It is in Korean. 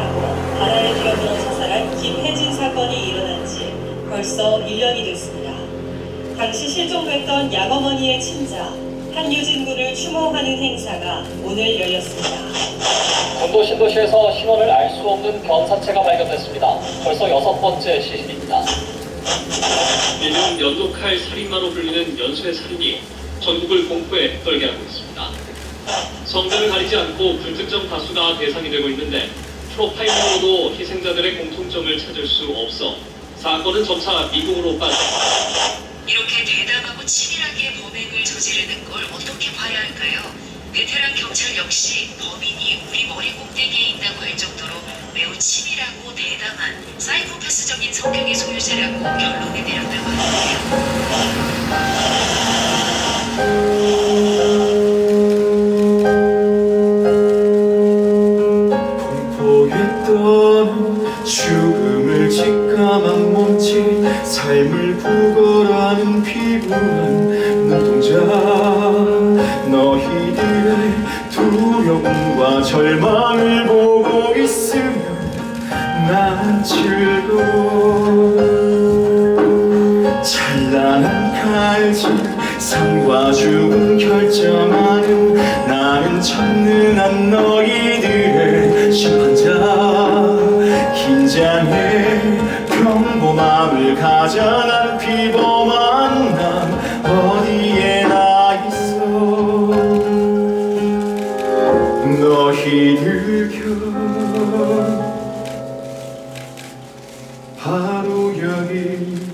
파면하고 나라를 뒤흔드는 자살한 김혜진 사건이 일어난 지 벌써 1년이 됐습니다. 당시 실종됐던 양어머니의 친자 한유진 군을 추모하는 행사가 오늘 열렸습니다. 군도 신도시에서 신원을 알 수 없는 변사체가 발견됐습니다. 벌써 여섯 번째 시신입니다. 일명 연도칼 살인마로 불리는 연쇄 살인이 전국을 공포에 떨게 하고 있습니다. 성별을 가리지 않고 불특정 다수가 대상이 되고 있는데 프로파일링으로도 희생자들의 공통점을 찾을 수 없어 사건은 점차 미국으로 빠져 이렇게 대담하고 치밀하게 범행을 저지르는 걸 어떻게 봐야 할까요? 베테랑 경찰 역시 범인이 우리 머리 꼭대기에 있다고 할 정도로 매우 치밀하고 대담한 사이코패스적인 성격의 소유자라고 결론을 내렸다고 하는데요. 죽음을 직감한 몸짓 삶을 구걸하는 피부한 눈동자. 너희들의 두려움과 절망을 보고 있으면 난 즐거워. 찬란한 칼질 삶과 죽음 결 잔을 평범함을 가져난 피범한 남 어디에 나 있어? 너희들 곁 바로 여기